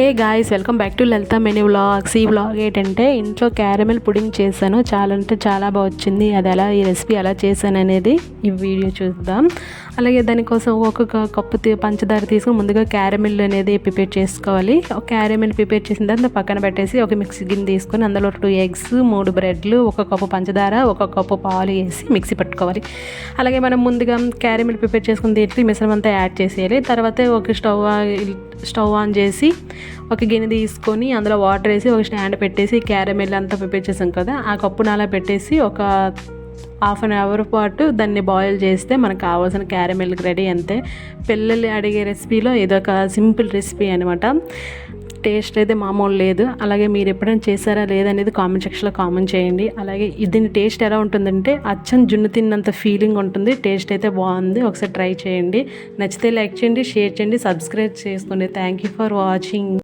Hey guys welcome back to Lalitha many vlogs ఈ vlog ఏంటంటే ఇంట్లో క్యారమెల్ పుడింగ్ చేశాను. చాలా అంటే చాలా బాగా వచ్చింది. అది ఎలా ఈ రెసిపీ ఎలా చేశాను అనేది ఈ వీడియో చూద్దాం. అలాగే దానికోసం ఒక్కొక్క కప్పు తీ- పంచదార తీసుకుని ముందుగా క్యారమెల్ అనేది ప్రిపేర్ చేసుకోవాలి. ఒక క్యారమెల్ ప్రిపేర్ చేసిన తర్వాత పక్కన పెట్టేసి ఒక మిక్సీ గిన్నె తీసుకొని అందులో టూ ఎగ్స్ మూడు బ్రెడ్లు ఒక కప్పు పంచదార ఒక కప్పు పాలు వేసి మిక్సీ పట్టుకోవాలి. అలాగే మనం ముందుగా క్యారమెల్ ప్రిపేర్ చేసుకుని దీంట్లో మిశ్రమంతా అంతా యాడ్ చేసేయాలి. తర్వాత ఒక స్టవ్ ఆ- స్టవ్ ఆన్ చేసి ఒక గిన్నె తీసుకొని అందులో వాటర్ వేసి ఒక స్టాండ్ పెట్టేసి క్యారమెల్ అంతా ప్రిపేర్ చేసాం కదా ఆ కప్పును అలా పెట్టేసి ఒక హాఫ్ అన్ అవర్ పాటు దాన్ని బాయిల్ చేస్తే మనకు కావాల్సిన క్యారమెల్ రెడీ అంతే. పిల్లలు అడిగే రెసిపీలో ఇదొక సింపుల్ రెసిపీ అనమాట టేస్ట్ అయితే మామూలు లేదు. అలాగే మీరు ఎప్పుడైనా చేశారా లేదనేది కామెంట్ సెక్షన్లో కామెంట్ చేయండి. అలాగే దీని టేస్ట్ ఎలా ఉంటుందంటే అచ్చం జున్ను తిన్నంత ఫీలింగ్ ఉంటుంది. టేస్ట్ అయితే బాగుంది. ఒకసారి ట్రై చేయండి. నచ్చితే లైక్ చేయండి షేర్ చేయండి సబ్స్క్రైబ్ చేసుకోండి. Thank you for watching.